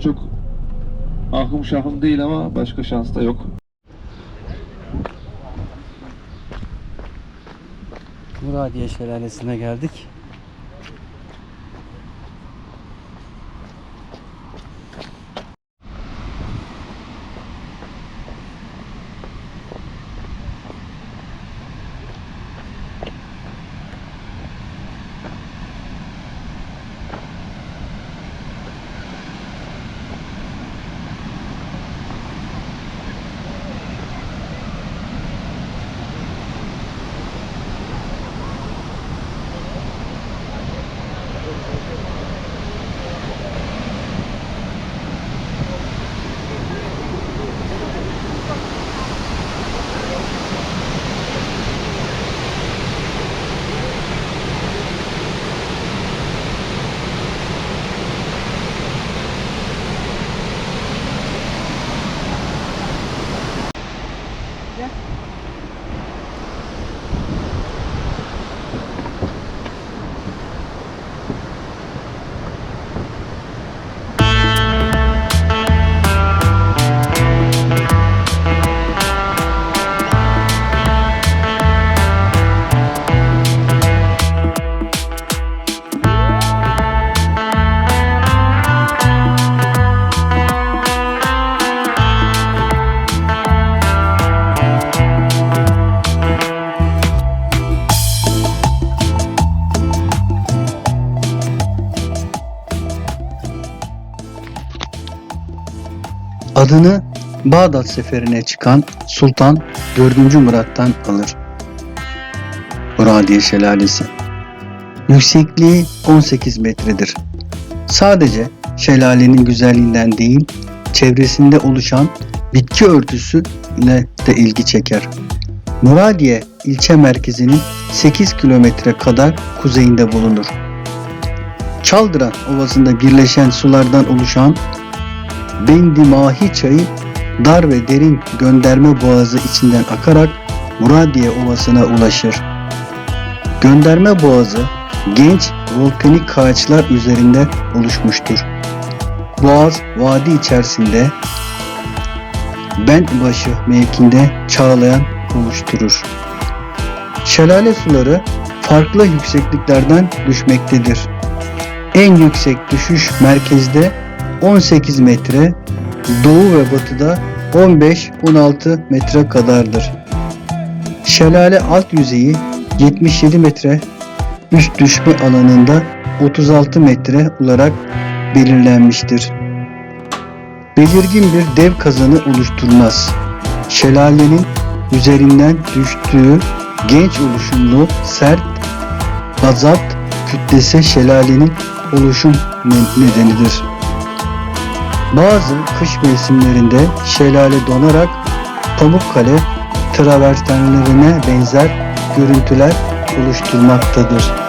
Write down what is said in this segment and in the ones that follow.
çok ahım şahım değil ama başka şans da yok. Muradiye Şelalesi'ne geldik. Adını Bağdat seferine çıkan Sultan 4. Murat'tan alır. Muradiye Şelalesi Yüksekliği 18 metredir. Sadece şelalenin güzelliğinden değil, çevresinde oluşan bitki örtüsü ile de ilgi çeker. Muradiye ilçe merkezinin 8 kilometre kadar kuzeyinde bulunur. Çaldıran Ovası'nda birleşen sulardan oluşan Bendi Mahi çayı dar ve derin gönderme boğazı içinden akarak Muradiye Ovası'na ulaşır. Gönderme boğazı genç volkanik ağaçlar üzerinde oluşmuştur. Boğaz vadi içerisinde Bentbaşı mevkinde çağlayan oluşturur. Şelale suları farklı yüksekliklerden düşmektedir. En yüksek düşüş merkezde 18 metre, doğu ve batıda 15-16 metre kadardır. Şelale alt yüzeyi 77 metre, üst düşme alanında 36 metre olarak belirlenmiştir. Belirgin bir dev kazanı oluşturmaz. Şelalenin üzerinden düştüğü genç oluşumlu sert bazalt kütlesi şelalenin oluşum ne- nedenidir. Bazı kış mevsimlerinde şelale donarak Pamukkale travertenlerine benzer görüntüler oluşturmaktadır.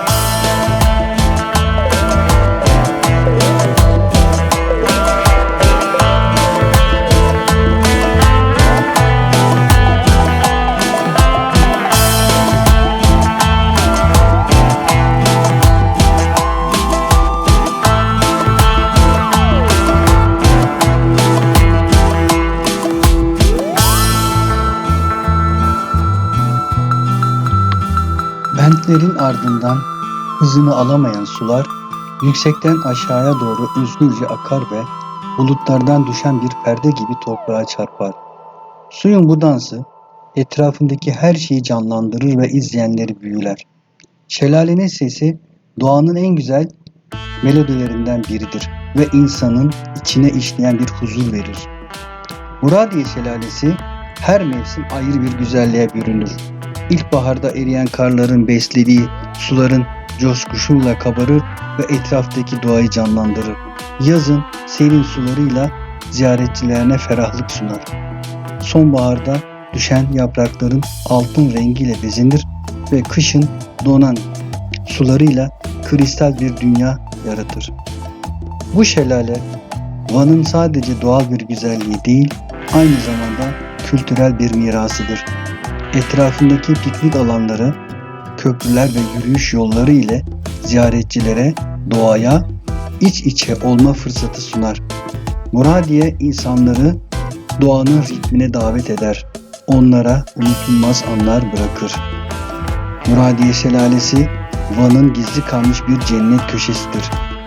Bentlerin ardından hızını alamayan sular yüksekten aşağıya doğru özgürce akar ve bulutlardan düşen bir perde gibi toprağa çarpar. Suyun bu dansı etrafındaki her şeyi canlandırır ve izleyenleri büyüler. Şelalenin sesi doğanın en güzel melodilerinden biridir ve insanın içine işleyen bir huzur verir. Muradiye Şelalesi her mevsim ayrı bir güzelliğe bürünür. İlkbaharda eriyen karların beslediği suların coşkusuyla kabarır ve etraftaki doğayı canlandırır. Yazın serin sularıyla ziyaretçilerine ferahlık sunar. Sonbaharda düşen yaprakların altın rengiyle bezenir ve kışın donan sularıyla kristal bir dünya yaratır. Bu şelale Van'ın sadece doğal bir güzelliği değil, aynı zamanda kültürel bir mirasıdır etrafındaki piknik alanları, köprüler ve yürüyüş yolları ile ziyaretçilere doğaya iç içe olma fırsatı sunar. Muradiye insanları doğanın ritmine davet eder. Onlara unutulmaz anlar bırakır. Muradiye Şelalesi Van'ın gizli kalmış bir cennet köşesidir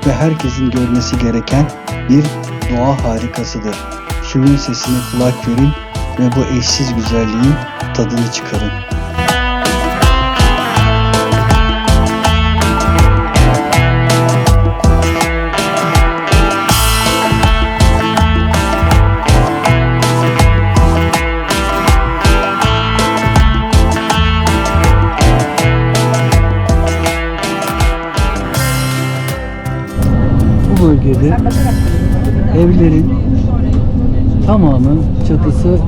ve herkesin görmesi gereken bir doğa harikasıdır. Suyun sesine kulak verin ve bu eşsiz güzelliğin tadını çıkarın. Bölgede evlerin tamamı çatısı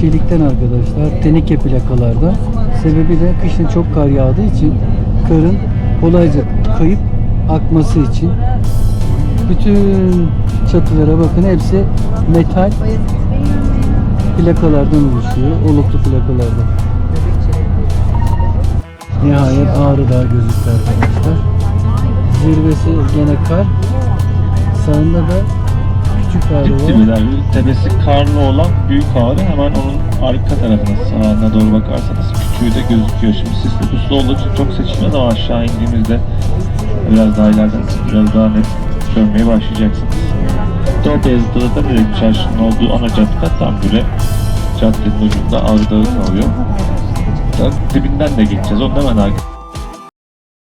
çelikten arkadaşlar. Teneke plakalarda. Sebebi de kışın çok kar yağdığı için karın kolayca kayıp akması için. Bütün çatılara bakın hepsi metal plakalardan oluşuyor. Oluklu plakalardan. Nihayet Ağrı Dağı gözüktü arkadaşlar. Zirvesi gene kar. Sağında da küçük Ağrı var. Dipdibiler. Tepesi karlı olan büyük ağrı hemen onun arka tarafına sağına doğru bakarsanız küçüğü de gözüküyor. Şimdi sisli puslu olduğu için çok seçilmez ama aşağı indiğimizde biraz daha ileriden biraz daha net görmeye başlayacaksınız. Doğu Beyazıt'ta da direkt çarşının olduğu ana cadde tam böyle caddenin ucunda Ağrı Dağı kalıyor. Dibinden de geçeceğiz. Ondan hemen